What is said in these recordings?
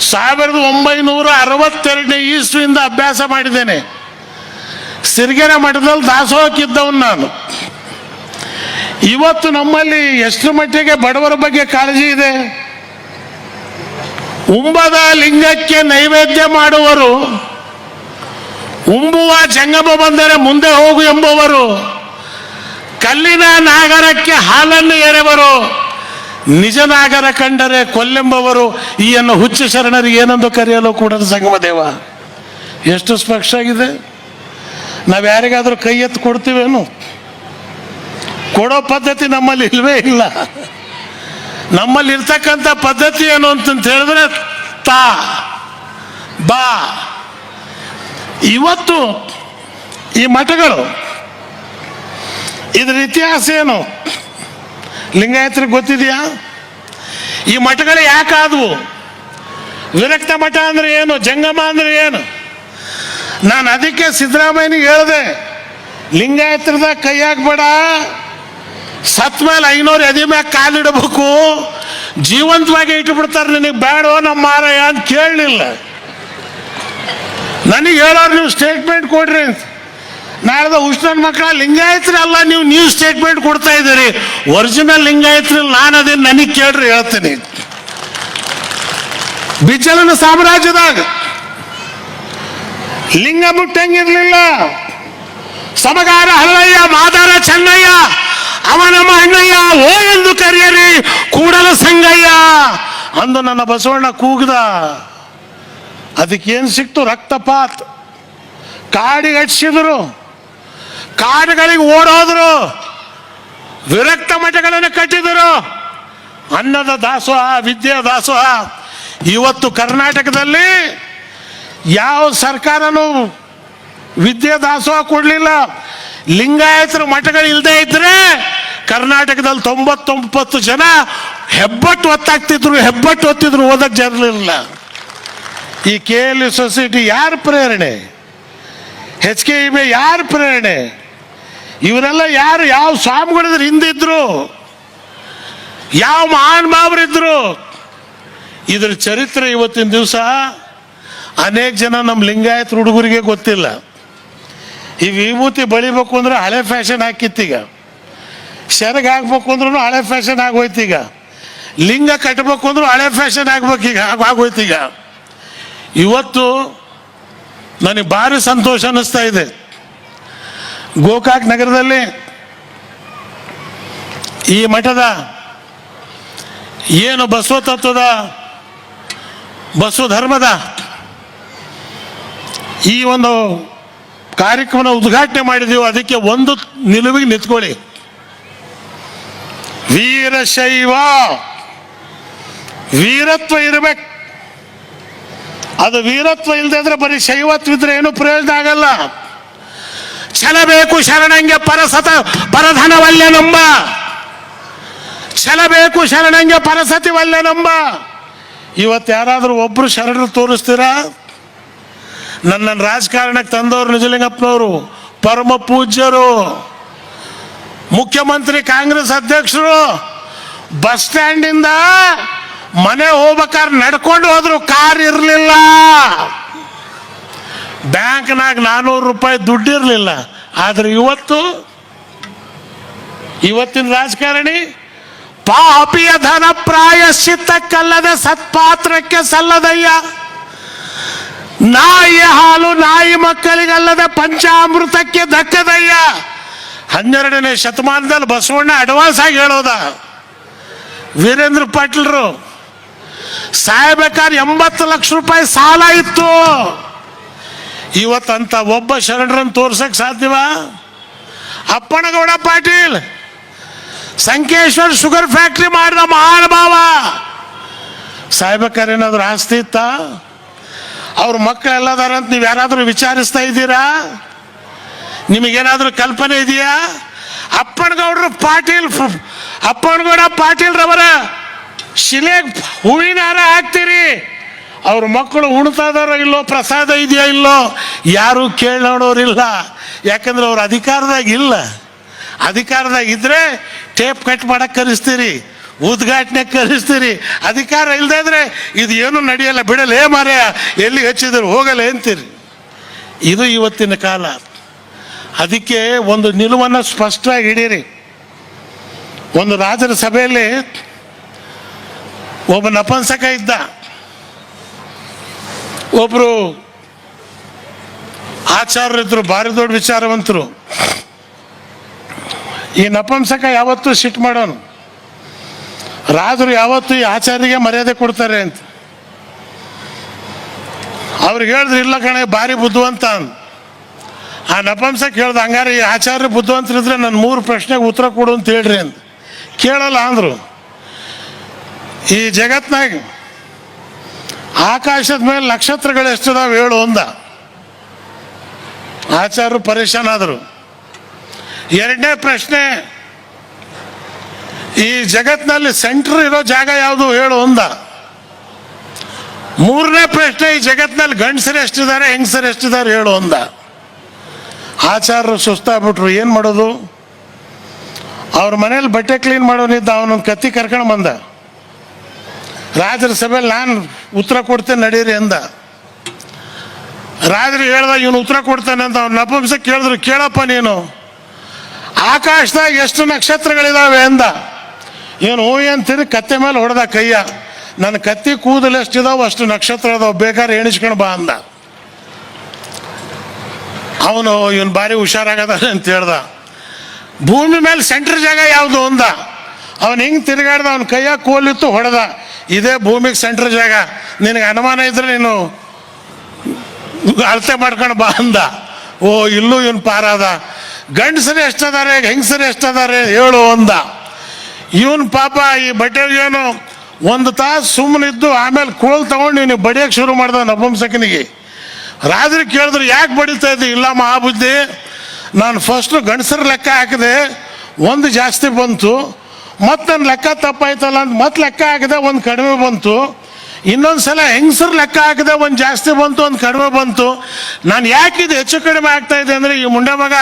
ಸಾವಿರದ ಒಂಬೈನೂರ ಅರವತ್ತೆರಡನೇ ಇಸ್ವಿಯಿಂದ ಅಭ್ಯಾಸ ಮಾಡಿದ್ದೇನೆ. ಸಿರಿಗೆರೆ ಮಠದಲ್ಲಿ ದಾಸೋಹಕ್ಕಿದ್ದವನು ನಾನು. ಇವತ್ತು ನಮ್ಮಲ್ಲಿ ಎಷ್ಟು ಮಟ್ಟಿಗೆ ಬಡವರ ಬಗ್ಗೆ ಕಾಳಜಿ ಇದೆ? ಉಂಬದ ಲಿಂಗಕ್ಕೆ ನೈವೇದ್ಯ ಮಾಡುವರು, ಉಂಬುವ ಜಂಗಮ ಬಂದರೆ ಮುಂದೆ ಹೋಗು ಎಂಬುವರು, ಕಲ್ಲಿನ ನಾಗರಕ್ಕೆ ಹಾಲನ್ನು ಎರೆವರು ನಿಜ ನಾಗರ ಕಂಡರೆ ಕೊಲ್ಲೆಂಬವರು ಈಯನ್ನು ಹುಚ್ಚ ಶರಣರಿಗೆ ಏನೆಂದು ಕರೆಯಲು ಕೂಡ ಸಂಗಮದೇವ ಎಷ್ಟು ಸ್ಪಷ್ಟ ಆಗಿದೆ ನಾವು ಯಾರಿಗಾದರೂ ಕೈ ಎತ್ತು ಕೊಡ್ತೀವೇನು? ಕೊಡೋ ಪದ್ಧತಿ ನಮ್ಮಲ್ಲಿ ಇಲ್ವೇ ಇಲ್ಲ. ನಮ್ಮಲ್ಲಿ ಇರ್ತಕ್ಕಂಥ ಪದ್ಧತಿ ಏನು ಅಂತಂತ ಹೇಳಿದ್ರೆ ತಾ, ಬಾ. ಇವತ್ತು ಈ ಮಠಗಳು, ಇದ್ರ ಇತಿಹಾಸ ಏನು? ಲಿಂಗಾಯತರಿಗೆ ಗೊತ್ತಿದೆಯಾ? ಈ ಮಠಗಳು ಯಾಕಾದವು? ವಿರಕ್ತ ಮಠ ಅಂದ್ರೆ ಏನು? ಜಂಗಮ ಅಂದ್ರೆ ಏನು? ನಾನು ಅದಕ್ಕೆ ಸಿದ್ದರಾಮಯ್ಯನಿಗೆ ಹೇಳಿದೆ, ಲಿಂಗಾಯತರದ ಕೈ ಹಾಕ್ಬೇಡ ಸತ್ ಮೇಲೆ ಐನೂರು ಎದೆ ಮ್ಯಾಗ ಕಾಲಿಡಬೇಕು ಜೀವಂತವಾಗಿ ಇಟ್ಬಿಡ್ತಾರೆ, ನಿನಗೆ ಬೇಡೋ ನಮ್ಮ ಮಾರಾಯ ಅಂತ ಕೇಳಲಿಲ್ಲ. ನನಗೆ ಹೇಳೋರು ನೀವು ಸ್ಟೇಟ್ಮೆಂಟ್ ಕೊಡ್ರಿ ಅಂತ. ನಾಳೆದ ಉಷ್ಣನ್ ಮಕ್ಕಳ ಲಿಂಗಾಯತ್ರಿ ಅಲ್ಲ ನೀವು ನ್ಯೂಸ್ ಸ್ಟೇಟ್ಮೆಂಟ್ ಕೊಡ್ತಾ ಇದ್ದೀರಿ. ಒರಿಜಿನಲ್ ಲಿಂಗಾಯತ್ರಿ ನಾನು ಅದೇ ನನಗೆ ಕೇಳ್ರಿ, ಹೇಳ್ತೀನಿ. ಬಿಜಲನ ಸಾಮ್ರಾಜ್ಯದಾಗ ಲಿಂಗ ಮುಟ್ಟಂಗಿರ್ಲಿಲ್ಲ. ಸಮಗಾರ ಹಲ್ಲಯ್ಯ, ಮಾದಾರ ಚೆನ್ನಯ್ಯ ಅವನಮ್ಮ ಅಣ್ಣಯ್ಯ, ಓ ಎಂದು ಕರೆಯರಿ ಕೂಡಲ ಸಂಗಯ್ಯ. ಅಂದು ನನ್ನ ಬಸವಣ್ಣ ಕೂಗ್ದ. ಅದಕ್ಕೇನು ಸಿಕ್ತು ರಕ್ತಪಾತ್? ಕಾಡಿಗೆ ಹಚ್ಚಿದ್ರು ಕಾಡುಗಳಿಗೆ ಓಡೋದ್ರು, ವಿರಕ್ತ ಮಠಗಳನ್ನು ಕಟ್ಟಿದರು. ಅನ್ನದ ದಾಸೋಹ ವಿದ್ಯೆ ದಾಸೋಹ. ಇವತ್ತು ಕರ್ನಾಟಕದಲ್ಲಿ ಯಾವ ಸರ್ಕಾರನೂ ವಿದ್ಯೆ ದಾಸೋಹ ಕೊಡಲಿಲ್ಲ. ಲಿಂಗಾಯತರ ಮಠಗಳು ಇಲ್ಲದೆ ಇದ್ರೆ ಕರ್ನಾಟಕದಲ್ಲಿ ತೊಂಬತ್ತೊಂಬತ್ತು ಜನ ಹೆಬ್ಬಟ್ಟು ಒತ್ತಾಗ್ತಿದ್ರು ಹೆಬ್ಬಟ್ಟು ಒತ್ತಿದ್ರು ಓದಕ್ಕೆ ಜರಲಿಲ್ಲ ಈ ಕೆ ಎಲ್ ಸೊಸೈಟಿ ಯಾರ ಪ್ರೇರಣೆ? ಹೆಚ್ ಕೆ ಇ ಯಾರ ಪ್ರೇರಣೆ? ಇವರೆಲ್ಲ ಯಾರು? ಯಾವ ಸ್ವಾಮಿಗಳಿದ್ರು? ಹಿಂದಿದ್ರು. ಯಾವ ಮಹಾನ್ ಮಾವರಿದ್ರು? ಇದ್ರ ಚರಿತ್ರೆ ಇವತ್ತಿನ ದಿವಸ ಅನೇಕ ಜನ ನಮ್ಮ ಲಿಂಗಾಯತ ಹುಡುಗರಿಗೆ ಗೊತ್ತಿಲ್ಲ. ಈ ವಿಭೂತಿ ಬಳಿಬೇಕು ಅಂದ್ರೆ ಹಳೆ ಫ್ಯಾಷನ್ ಹಾಕಿತ್ತೀಗ ಸೆರಗ್ ಹಾಕ್ಬೇಕು ಅಂದ್ರೂ ಹಳೆ ಫ್ಯಾಷನ್ ಆಗೋಯ್ತೀಗ ಲಿಂಗ ಕಟ್ಟಬೇಕು ಅಂದ್ರೂ ಹಳೆ ಫ್ಯಾಷನ್ ಆಗ್ಬೇಕೀಗ ಆಗೋಯ್ತೀಗ ಇವತ್ತು ನನಗೆ ಭಾರಿ ಸಂತೋಷ ಅನ್ನಿಸ್ತಾ ಇದೆ. ಗೋಕಾಕ್ ನಗರದಲ್ಲಿ ಈ ಮಠದ ಏನು ಬಸವ ತತ್ವದ ಬಸವ ಧರ್ಮದ ಈ ಒಂದು ಕಾರ್ಯಕ್ರಮ ಉದ್ಘಾಟನೆ ಮಾಡಿದೀವಿ ಅದಕ್ಕೆ ಒಂದು ನಿಲುವಿಗೆ ನಿಂತ್ಕೊಳ್ಳಿ. ವೀರಶೈವ ವೀರತ್ವ ಇರಬೇಕು. ಅದು ವೀರತ್ವ ಇಲ್ಲದೆ ಬರೀ ಶೈವತ್ವ ಇದ್ರೆ ಏನು ಪ್ರಯೋಜನ ಆಗಲ್ಲ. ಛಲ ಬೇಕು ಶರಣಂಗೆ ಪರಸತ ಪರಧನ ನಂಬ ಛಲ ಬೇಕು ಶರಣಂಗೆ ಪರಸತಿ ನಂಬ ಇವತ್ತು ಯಾರಾದರೂ ಒಬ್ಬರು ಶರಣರು ತೋರಿಸ್ತೀರಾ? ನನ್ನನ್ನು ರಾಜಕಾರಣಕ್ಕೆ ತಂದವರು ನಿಜಲಿಂಗಪ್ಪನವರು, ಪರಮ ಪೂಜ್ಯರು, ಮುಖ್ಯಮಂತ್ರಿ ಕಾಂಗ್ರೆಸ್ ಅಧ್ಯಕ್ಷರು, ಬಸ್ ಸ್ಟ್ಯಾಂಡಿಂದ ಮನೆ ಹೋಗ್ಬೇಕಾದ್ರೆ ನಡ್ಕೊಂಡು ಹೋದ್ರು, ಕಾರ್ ಇರಲಿಲ್ಲ. ಬ್ಯಾಂಕ್ನಾಗ ನಾನ್ನೂರು ರೂಪಾಯಿ ದುಡ್ಡಿರಲಿಲ್ಲ, ಆದ್ರೆ ಇವತ್ತು, ಇವತ್ತಿನ ರಾಜಕಾರಣಿ ಪಾಪಿಯ ಧನ ಪ್ರಾಯಶ್ಚಿತ್ತಕ್ಕಲ್ಲದೆ ಸತ್ಪಾತ್ರಕ್ಕೆ ಸಲ್ಲದಯ್ಯ. ನಾಯಿಯ ಹಾಲು ನಾಯಿ ಮಕ್ಕಳಿಗಲ್ಲದೆ ಪಂಚಾಮೃತಕ್ಕೆ ದಕ್ಕದಯ್ಯ. ಹನ್ನೆರಡನೇ ಶತಮಾನದಲ್ಲಿ ಬಸವಣ್ಣ ಅಡ್ವಾನ್ಸ್ ಆಗಿ ಹೇಳೋದ. ವೀರೇಂದ್ರ ಪಾಟೀಲ್ರು ಸಾಯ್ಬೇಕಾದ್ರೆ ಎಂಬತ್ತು ಲಕ್ಷ ರೂಪಾಯಿ ಸಾಲ ಇತ್ತು. ಇವತ್ತಂತ ಒಬ್ಬ ಶರಣರನ್ನು ತೋರ್ಸಕ್ ಸಾಧ್ಯವ? ಅಪ್ಪಣಗೌಡ ಪಾಟೀಲ್, ಸಂಕೇಶ್ವರ್ ಶುಗರ್ ಫ್ಯಾಕ್ಟ್ರಿ ಮಾಡಿದ ಮಹಾನುಭಾವ. ಸಾಯ್ಬೇಕಾದ್ರೆ ಏನಾದರೂ ಆಸ್ತಿ ಇತ್ತ? ಅವ್ರ ಮಕ್ಕಳು ಎಲ್ಲದಾರ ಅಂತ ನೀವು ಯಾರಾದರೂ ವಿಚಾರಿಸ್ತಾ ಇದ್ದೀರಾ? ನಿಮಗೇನಾದರೂ ಕಲ್ಪನೆ ಇದೆಯಾ? ಅಪ್ಪನಗೌಡರು ಪಾಟೀಲ್, ಅಪ್ಪನಗೌಡ ಪಾಟೀಲ್ ರವರ ಶಿಲೆಗೆ ಹೂವಿನ ಹಾರ ಹಾಕ್ತೀರಿ. ಅವ್ರ ಮಕ್ಕಳು ಉಣ್ತಾ ಇಲ್ಲೋ, ಪ್ರಸಾದ ಇದೆಯಾ ಇಲ್ಲೋ, ಯಾರು ಕೇಳಿ ನೋಡೋರಿಲ್ಲ ಯಾಕಂದ್ರೆ ಅವ್ರ ಅಧಿಕಾರದಾಗ ಇಲ್ಲ. ಅಧಿಕಾರದಾಗ ಇದ್ರೆ ಟೇಪ್ ಕಟ್ ಮಾಡಕ್ಕೆ ಕರೆಸ್ತೀರಿ, ಉದ್ಘಾಟನೆ ಕರೆಸ್ತೀರಿ. ಅಧಿಕಾರ ಇಲ್ಲದೆ ಇದ್ರೆ ಇದು ಏನು ನಡೆಯಲ್ಲ ಬಿಡಲೇ ಮಾರ್ಯ ಎಲ್ಲಿ ಹಚ್ಚಿದ್ರು ಹೋಗಲ್ಲ ಅಂತೀರಿ. ಇದು ಇವತ್ತಿನ ಕಾಲ. ಅದಕ್ಕೆ ಒಂದು ನಿಲುವನ್ನು ಸ್ಪಷ್ಟವಾಗಿ ಹಿಡೀರಿ. ಒಂದು ರಾಜರ ಸಭೆಯಲ್ಲಿ ಒಬ್ಬ ನಪಂಸಕ ಇದ್ದ. ಒಬ್ರು ಆಚಾರ್ಯರಿದ್ರು ಭಾರಿ ದೊಡ್ಡ ವಿಚಾರವಂತರು. ಈ ನಪಂಸಕ ಯಾವತ್ತೂ ಸಿಟ್ಟು ಮಾಡೋನು. ರಾಜರು ಯಾವತ್ತೂ ಈ ಆಚಾರ್ಯರಿಗೆ ಮರ್ಯಾದೆ ಕೊಡ್ತಾರೆ ಅಂತ. ಅವ್ರಿಗೆ ಹೇಳಿದ್ರು ಇಲ್ಲ ಕಣೆ, ಭಾರಿ ಬುದ್ಧಿವಂತ ಆ ನಪಂಸಕ್ ಹೇಳ್ದ ಹಂಗಾರೆ ಈ ಆಚಾರ್ಯ ಬುದ್ಧಿವಂತರಿದ್ರೆ ನನ್ನ ಮೂರು ಪ್ರಶ್ನೆಗೆ ಉತ್ತರ ಕೊಡು ಅಂತ ಹೇಳ್ರಿ ಅಂತ. ಕೇಳಲ್ಲ ಅಂದ್ರು. ಈ ಜಗತ್ನಾಗ ಆಕಾಶದ ಮೇಲೆ ನಕ್ಷತ್ರಗಳು ಎಷ್ಟಿದಾವೆ ಹೇಳು ಅಂದ ಆಚಾರ್ಯರು ಪರೇಶಾನ್ ಆದರು ಎರಡನೇ ಪ್ರಶ್ನೆ, ಈ ಜಗತ್ನಲ್ಲಿ ಸೆಂಟ್ರ್ ಇರೋ ಜಾಗ ಯಾವುದು ಹೇಳು ಅಂದ ಮೂರನೇ ಪ್ರಶ್ನೆ, ಈ ಜಗತ್ನಲ್ಲಿ ಗಂಡಸರು ಎಷ್ಟಿದ್ದಾರೆ, ಹೆಂಗಸರು ಎಷ್ಟಿದ್ದಾರೆ ಹೇಳು ಅಂದ ಆಚಾರ್ಯರು ಸುಸ್ತಾಗ್ಬಿಟ್ರು, ಏನು ಮಾಡೋದು? ಅವ್ರ ಮನೇಲಿ ಬಟ್ಟೆ ಕ್ಲೀನ್ ಮಾಡೋನಿದ್ದ, ಅವನೊಂದು ಕತ್ತಿ ಕರ್ಕೊಂಡು ಬಂದ. ರಾಜರ ಸಭೆಯಲ್ಲಿ ನಾನು ಉತ್ತರ ಕೊಡ್ತೇನೆ, ನಡೀರಿ ಅಂದ. ರಾಜರು ಹೇಳ್ದ ಇವನು ಉತ್ತರ ಕೊಡ್ತಾನೆ ಅಂತ ಅವ್ನು ನಪಂಸ ಕೇಳಿದ್ರು, ಕೇಳಪ್ಪ ನೀನು. ಆಕಾಶದಾಗ ಎಷ್ಟು ನಕ್ಷತ್ರಗಳಿದಾವೆ ಅಂದ. ಏನು ಹೂ ಅಂತೀರಿ ಕತ್ತೆ ಮೇಲೆ ಹೊಡೆದ ಕೈಯ. ನನ್ನ ಕತ್ತಿ ಕೂದಲು ಎಷ್ಟಿದಾವೆ ಅಷ್ಟು ನಕ್ಷತ್ರ ಅದಾವೆ, ಬೇಕಾದ್ರೆ ಎಣಿಸ್ಕೊಂಡು ಬಾ ಅಂದ. ಅವನು ಇವನು ಭಾರಿ ಹುಷಾರಾಗದ ಅಂತ ಹೇಳ್ದ. ಭೂಮಿ ಮೇಲೆ ಸೆಂಟ್ರ್ ಜಾಗ ಯಾವುದು ಅಂದ. ಅವನು ಹಿಂಗೆ ತಿರುಗಾಡ್ದ? ಅವನ ಕೈಯಾಗ ಕೋಲಿತ್ತು, ಹೊಡೆದ. ಇದೇ ಭೂಮಿಗೆ ಸೆಂಟ್ರ್ ಜಾಗ. ನಿನಗೆ ಅನುಮಾನ ಇದ್ರೆ ನೀನು ಅಳತೆ ಮಾಡ್ಕೊಂಡು ಬಾ ಅಂದ. ಓ, ಇಲ್ಲೂ ಇವನು ಪಾರಾದ ಗಂಡಸರು ಎಷ್ಟದಾರೆ, ಹೆಂಗಸರು ಎಷ್ಟದಾರೆ ಹೇಳು ಅಂದ. ಇವನ್ ಪಾಪ ಈ ಬಟ್ಟೆಗೇನು ಒಂದು ತಾಸು ಸುಮ್ಮನಿದ್ದು ಆಮೇಲೆ ಕೋಲ್ ತಗೊಂಡು ನೀನು ಬಡಿಯೋಕೆ ಶುರು ಮಾಡ್ದ ನಪುಂಸಕನಿಗೆ. ರಾತ್ರಿ ಕೇಳಿದ್ರು, ಯಾಕೆ ಬಡಿತಾ ಇಲ್ಲಮ್ಮ ಇಲ್ಲ ಮಹಾಬುದ್ಧಿ, ನಾನು ಫಸ್ಟು ಗಂಡಸರ ಲೆಕ್ಕ ಹಾಕಿದೆ, ಒಂದು ಜಾಸ್ತಿ ಬಂತು. ಮತ್ತೆ ನನ್ನ ಲೆಕ್ಕ ತಪ್ಪಾಯ್ತಲ್ಲ ಅಂತ ಮತ್ತೆ ಲೆಕ್ಕ ಹಾಕಿದೆ ಒಂದು ಕಡಿಮೆ ಬಂತು. ಇನ್ನೊಂದು ಸಲ ಹೆಂಗಸರು ಲೆಕ್ಕ ಹಾಕಿದೆ ಒಂದು ಜಾಸ್ತಿ ಬಂತು, ಒಂದು ಕಡಿಮೆ ಬಂತು. ನಾನು ಯಾಕೆ ಇದು ಹೆಚ್ಚು ಕಡಿಮೆ ಆಗ್ತಾ ಇದೆ ಅಂದರೆ ಈ ಮುಂಡೆ ಮಗ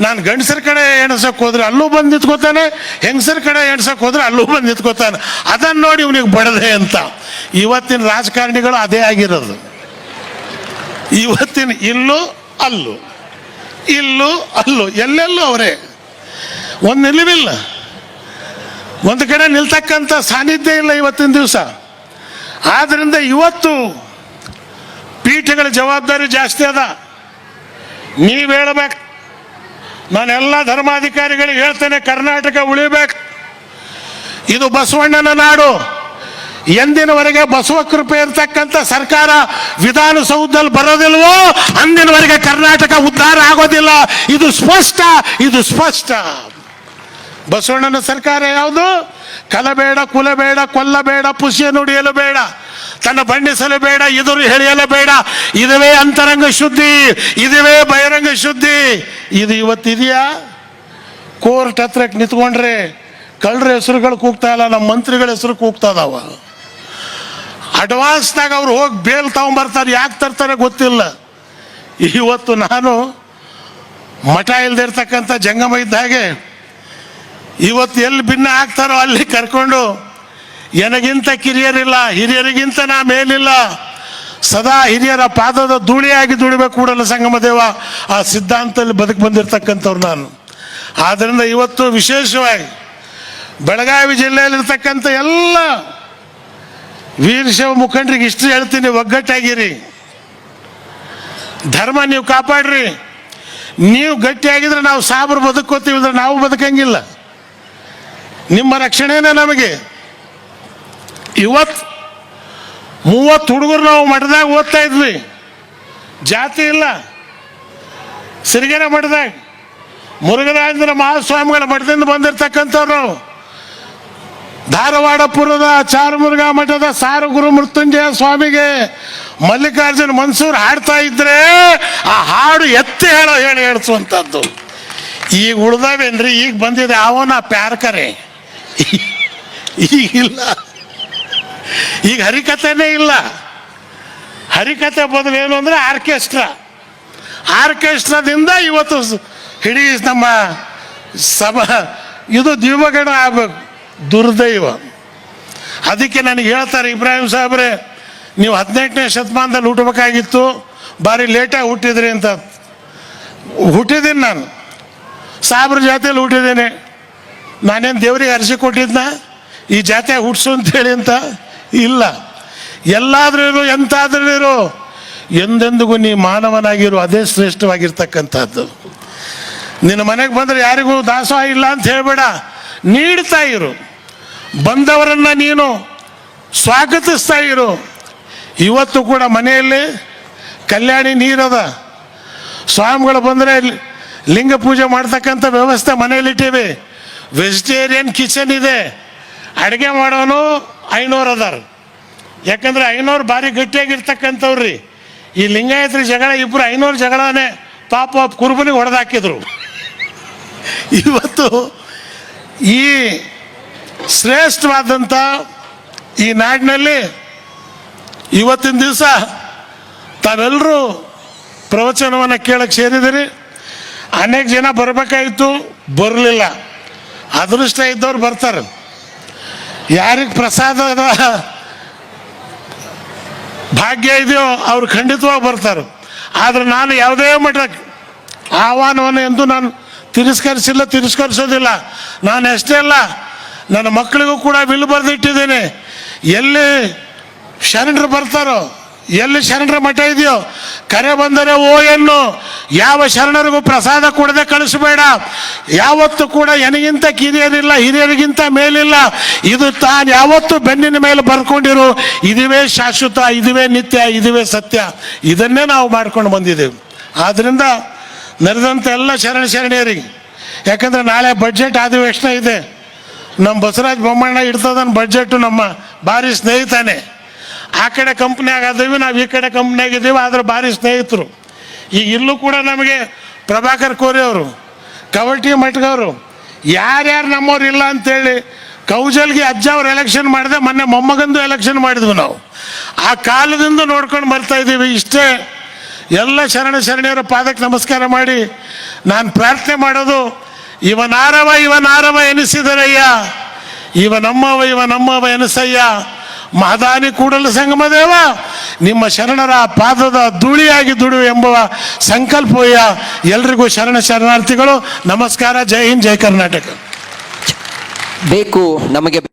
ನಾನು ಗಂಡಸರ ಕಡೆ ಎಣಸಕ್ಕೆ ಹೋದ್ರೆ ಅಲ್ಲೂ ಬಂದು ನಿಂತ್ಕೋತಾನೆ ಹೆಂಗಸರ ಕಡೆ ಎಣ್ಸಕ್ಕೆ ಹೋದ್ರೆ ಅಲ್ಲೂ ಬಂದು ನಿಂತ್ಕೋತಾನೆ ಅದನ್ನು ನೋಡಿ ಇವನಿಗೆ ಬಡದೆ ಅಂತ. ಇವತ್ತಿನ ರಾಜಕಾರಣಿಗಳು ಅದೇ ಆಗಿರೋದು. ಇವತ್ತಿನ ಇಲ್ಲೂ ಅಲ್ಲೂ. ಇಲ್ಲೂ ಅಲ್ಲೂ. ಎಲ್ಲೆಲ್ಲೂ ಅವರೇ. ಒಂದು ನಿಲುವಿಲ್ಲ. ಒಂದು ಕಡೆ ನಿಲ್ತಕ್ಕಂಥ ಸಾನ್ನಿಧ್ಯ ಇಲ್ಲ ಇವತ್ತಿನ ದಿವಸ. ಆದ್ರಿಂದ ಇವತ್ತು ಪೀಠಗಳ ಜವಾಬ್ದಾರಿ ಜಾಸ್ತಿ ಅದ. ನೀವು ಹೇಳ್ಬೇಕು. ನಾನೆಲ್ಲ ಧರ್ಮಾಧಿಕಾರಿಗಳಿಗೆ ಹೇಳ್ತೇನೆ, ಕರ್ನಾಟಕ ಉಳಿಬೇಕು. ಇದು ಬಸವಣ್ಣನ ನಾಡು. ಎಂದಿನವರೆಗೆ ಬಸವ ಕೃಪೆ ಇರ್ತಕ್ಕಂಥ ಸರ್ಕಾರ ವಿಧಾನಸೌಧದಲ್ಲಿ ಬರೋದಿಲ್ವೋ, ಅಂದಿನವರೆಗೆ ಕರ್ನಾಟಕ ಉದ್ಧಾರ ಆಗೋದಿಲ್ಲ. ಇದು ಸ್ಪಷ್ಟ ಇದು ಸ್ಪಷ್ಟ. ಬಸವಣ್ಣನ ಸರ್ಕಾರ ಯಾವುದು? ಕಲಬೇಡ, ಕುಲಬೇಡ, ಕೊಲ್ಲಬೇಡ ಪುಷಿಯನ್ನು ನುಡಿಯಲು ಬೇಡ, ತನ್ನ ಬಣ್ಣಿಸಲು ಬೇಡ ಎದುರು ಎಳೆಯಲು ಬೇಡ, ಇದುವೇ ಅಂತರಂಗ ಶುದ್ಧಿ, ಇದುವೇ ಬಹಿರಂಗ ಶುದ್ಧಿ. ಇದು ಇವತ್ತಿದೆಯಾ ಕೋರ್ಟ್ ಹತ್ರಕ್ಕೆ ನಿಂತ್ಕೊಂಡ್ರೆ ಕಳ್ಳರ ಹೆಸರುಗಳು ಕೂಗ್ತಾ ಇಲ್ಲ, ನಮ್ಮ ಮಂತ್ರಿಗಳ ಹೆಸರು ಕೂಗ್ತಾ ಇದಾವ. ಅಡ್ವಾನ್ಸ್ನಾಗ ಅವ್ರು ಹೋಗಿ ಬೇಲ್ ತಗೊಂಬರ್ತಾರೆ, ಯಾಕೆ ತರ್ತಾರೆ ಗೊತ್ತಿಲ್ಲ. ಇವತ್ತು ನಾನು ಮಠ ಇಲ್ದಿರ್ತಕ್ಕಂಥ ಜಂಗಮ ಇದ್ದ ಹಾಗೆ ಇವತ್ತು ಎಲ್ಲಿ ಭಿನ್ನ ಆಗ್ತಾರೋ ಅಲ್ಲಿ ಕರ್ಕೊಂಡು ನನಗಿಂತ ಕಿರಿಯರಿಲ್ಲ, ಹಿರಿಯರಿಗಿಂತ ನಾ ಮೇಲಿಲ್ಲ. ಸದಾ ಹಿರಿಯರ ಪಾದದ ಧೂಳಿಯಾಗಿ ದುಡಿಬೇಕು ಕೂಡಲ ಸಂಗಮದೇವ ಆ ಸಿದ್ಧಾಂತದಲ್ಲಿ ಬದುಕು ಬಂದಿರತಕ್ಕಂಥವ್ರು ನಾನು. ಆದ್ದರಿಂದ ಇವತ್ತು ವಿಶೇಷವಾಗಿ ಬೆಳಗಾವಿ ಜಿಲ್ಲೆಯಲ್ಲಿರ್ತಕ್ಕಂಥ ಎಲ್ಲ ವೀರಶೈವ ಮುಖಂಡರಿಗೆ ಇಷ್ಟು ಹೇಳ್ತೀನಿ, ಒಗ್ಗಟ್ಟಾಗಿರಿ. ಧರ್ಮ ನೀವು ಕಾಪಾಡ್ರಿ. ನೀವು ಗಟ್ಟಿಯಾಗಿದ್ರೆ ನಾವು ಸಾಬ್ರು ಬದುಕೋತೀವಿ ಅಂದ್ರೆ ನಾವು ಬದುಕಂಗಿಲ್ಲ. ನಿಮ್ಮ ರಕ್ಷಣೆನೇ ನಮಗೆ. ಇವತ್ತು ಮೂವತ್ತು ಹುಡುಗರು ನಾವು ಮಠದಾಗ ಓದ್ತಾ ಇದ್ವಿ. ಜಾತಿ ಇಲ್ಲ. ಸಿರಿಗೆರೆ ಮಠದಾಗ. ಮುರುಘರಾಜೇಂದ್ರ ಮಹಾಸ್ವಾಮಿಗಳ ಮಠದಿಂದ ಬಂದಿರತಕ್ಕಂಥವ್ರು ನಾವು. ಧಾರವಾಡಪುರದ ಚಾರುಮುರುಘ ಮಠದ ಸಾರು ಗುರು ಮೃತ್ಯುಂಜಯ ಸ್ವಾಮಿಗೆ ಮಲ್ಲಿಕಾರ್ಜುನ್ ಮನ್ಸೂರ್ ಹಾಡ್ತಾ ಇದ್ರೆ ಆ ಹಾಡು ಎತ್ತಿ ಹೇಳೋ ಹೇಳಿ ಹೇಳ್ಸುವಂಥದ್ದು. ಈಗ ಉಳ್ದಾವೇನ್ರಿ? ಈಗ ಬಂದಿದೆ ಅವನ ಪ್ಯಾರ್ಕರೆ. ಈಗಿಲ್ಲ ಈಗ ಹರಿಕಥೆನೇ ಇಲ್ಲ. ಹರಿಕಥೆ ಬದಲು ಏನು ಅಂದರೆ ಆರ್ಕೆಸ್ಟ್ರಾ. ಆರ್ಕೆಸ್ಟ್ರಾದಿಂದ ಇವತ್ತು ಇಡೀ ನಮ್ಮ ಸಭಾ, ಇದು ದಿವಗಣ ಆಗಬೇಕು, ದುರ್ದೈವ. ಅದಕ್ಕೆ ನನಗೆ ಹೇಳ್ತಾರೆ ಇಬ್ರಾಹಿಂ ಸಾಹೇಬ್ರೆ, ನೀವು ಹದಿನೆಂಟನೇ ಶತಮಾನದಲ್ಲಿ ಹುಟ್ಟಬೇಕಾಗಿತ್ತು, ಭಾರಿ ಲೇಟಾಗಿ ಹುಟ್ಟಿದ್ರಿ ಅಂತ. ಹುಟ್ಟಿದ್ದೀನಿ ನಾನು. ಸಾಬ್ರ ಜಾತಿಯಲ್ಲಿ ಹುಟ್ಟಿದ್ದೇನೆ. ನಾನೇನು ದೇವರಿಗೆ ಅರ್ಜಿ ಕೊಟ್ಟಿದ್ನ? ಈ ಜಾತಿ ಹುಟ್ಸು ಅಂತೇಳಿ ಅಂತ? ಇಲ್ಲ. ಎಲ್ಲಾದ್ರೂ ಎಂತಾದ್ರೂ ಇರು ಎಂದೆಂದಿಗೂ ನೀ ಮಾನವನಾಗಿರು, ಅದೇ ಶ್ರೇಷ್ಠವಾಗಿರ್ತಕ್ಕಂಥದ್ದು. ನಿನ್ನ ಮನೆಗೆ ಬಂದರೆ ಯಾರಿಗೂ ದಾಸೋಹ ಇಲ್ಲ ಅಂತ ಹೇಳಬೇಡ. ನೀಡ್ತಾ ಇರು. ಬಂದವರನ್ನು ನೀನು ಸ್ವಾಗತಿಸ್ತಾ ಇರು. ಇವತ್ತು ಕೂಡ ಮನೆಯಲ್ಲಿ ಕಲ್ಯಾಣಿ ನೀರದ ಸ್ವಾಮಿಗಳು ಬಂದರೆ ಲಿಂಗ ಪೂಜೆ ಮಾಡ್ತಕ್ಕಂಥ ವ್ಯವಸ್ಥೆ ಮನೆಯಲ್ಲಿಟ್ಟಿವಿ. ವೆಜಿಟೇರಿಯನ್ ಕಿಚನ್ ಇದೆ. ಅಡುಗೆ ಮಾಡೋನು ಐನೂರು ಅದಾರ. ಯಾಕಂದ್ರೆ ಐನೂರು ಭಾರಿ ಗಟ್ಟಿಯಾಗಿರ್ತಕ್ಕಂಥವ್ರಿ. ಈ ಲಿಂಗಾಯತ್ರಿ ಜಗಳ ಇಬ್ಬರು ಐನೂರು ಜಗಳನೇ ಪಾಪ ಕುರುಬನಿಗೆ ಹೊಡೆದಾಕಿದ್ರು. ಇವತ್ತು ಈ ಶ್ರೇಷ್ಠವಾದಂಥ ಈ ನಾಡಿನಲ್ಲಿ ಇವತ್ತಿನ ದಿವಸ ತಾವೆಲ್ಲರೂ ಪ್ರವಚನವನ್ನು ಕೇಳಕ್ಕೆ ಸೇರಿದಿರಿ ಅನೇಕ ಜನ ಬರಬೇಕಾಯಿತು, ಬರಲಿಲ್ಲ. ಅದೃಷ್ಟ ಇದ್ದವ್ರು ಬರ್ತಾರೆ. ಯಾರಿಗೆ ಪ್ರಸಾದ ಭಾಗ್ಯ ಇದೆಯೋ ಅವ್ರು ಖಂಡಿತವಾಗಿ ಬರ್ತಾರೆ. ಆದರೆ ನಾನು ಯಾವುದೇ ಮಠಕ್ಕೆ ಆಹ್ವಾನವನ್ನು ಎಂದು ನಾನು ತಿರಸ್ಕರಿಸಿಲ್ಲ, ತಿರಸ್ಕರಿಸೋದಿಲ್ಲ. ನಾನು ಅಷ್ಟೇ ಅಲ್ಲ, ನನ್ನ ಮಕ್ಕಳಿಗೂ ಕೂಡ ಬಿಲ್ ಬರೆದಿಟ್ಟಿದ್ದೇನೆ. ಎಲ್ಲಿ ಶರಣರು ಬರ್ತಾರೋ ಎಲ್ಲಿ ಶರಣರ ಮಠ ಇದೆಯೋ? ಕರೆ ಬಂದರೆ ಓ ಎನ್ನು. ಯಾವ ಶರಣರಿಗೂ ಪ್ರಸಾದ ಕೊಡದೆ ಕಳಿಸಬೇಡ. ಯಾವತ್ತು ಕೂಡ ಎನಗಿಂತ ಕಿರಿಯರಿಲ್ಲ, ಹಿರಿಯರಿಗಿಂತ ಮೇಲಿಲ್ಲ. ಇದು ತಾನು ಯಾವತ್ತು ಬೆನ್ನಿನ ಮೇಲೆ ಬರ್ಕೊಂಡಿರು. ಇದುವೇ ಶಾಶ್ವತ, ಇದುವೇ ನಿತ್ಯ, ಇದುವೇ ಸತ್ಯ. ಇದನ್ನೇ ನಾವು ಮಾಡ್ಕೊಂಡು ಬಂದಿದ್ದೇವೆ. ಆದ್ದರಿಂದ ನಡೆದಂಥ ಎಲ್ಲ ಶರಣ ಶರಣಿಯರಿಗೆ, ಯಾಕಂದ್ರೆ ನಾಳೆ ಬಜೆಟ್ ಅಧಿವೇಶನ ಇದೆ. ನಮ್ಮ ಬಸವರಾಜ ಬೊಮ್ಮಣ್ಣ ಇಡ್ತದನ್ನ ಬಡ್ಜೆಟು ನಮ್ಮ ಭಾರಿ ಸ್ನೇಹಿತನೇ. ಆ ಕಡೆ ಕಂಪ್ನಿಯಾಗ ನಾವು ಈ ಕಡೆ ಕಂಪ್ನಿಯಾಗ ಇದ್ದೀವಿ ಆದ್ರೆ ಭಾರಿ ಸ್ನೇಹಿತರು. ಈಗ ಇಲ್ಲೂ ಕೂಡ ನಮಗೆ ಪ್ರಭಾಕರ್ ಕೋರಿ ಅವರು ಕವಟಿ ಮಟ್ಗವರು, ಯಾರ್ಯಾರು ನಮ್ಮವ್ರು ಇಲ್ಲ ಅಂತೇಳಿ ಕೌಜಲ್ಗೆ ಅಜ್ಜ ಅವ್ರು ಎಲೆಕ್ಷನ್ ಮಾಡಿದೆ, ಮೊನ್ನೆ ಮೊಮ್ಮಗಂದು ಎಲೆಕ್ಷನ್ ಮಾಡಿದ್ವಿ ನಾವು. ಆ ಕಾಲದಿಂದ ನೋಡ್ಕೊಂಡು ಬರ್ತಾ ಇದ್ದೀವಿ ಇಷ್ಟೇ. ಎಲ್ಲ ಶರಣ ಶರಣಿಯವರ ಪಾದಕ್ಕೆ ನಮಸ್ಕಾರ ಮಾಡಿ ನಾನು ಪ್ರಾರ್ಥನೆ ಮಾಡೋದು, ಇವನಾರವ ಇವನಾರವ ಎನಿಸಿದರಯ್ಯ ಇವ ನಮ್ಮವ ಇವ ನಮ್ಮವ ಎನಿಸಯ್ಯ ಮಹದಾನಿ ಕೂಡಲ ಸಂಗಮದೇವ, ನಿಮ್ಮ ಶರಣರ ಪಾದದ ಧೂಳಿಯಾಗಿ ದುಡು ಎಂಬುವ ಸಂಕಲ್ಪವಯ್ಯ ಎಲ್ರಿಗೂ ಶರಣ ಶರಣಾರ್ಥಿಗಳು. ನಮಸ್ಕಾರ, ಜೈ ಹಿಂದ್, ಜೈ ಕರ್ನಾಟಕ. ಬೇಕು, ನಮಗೆ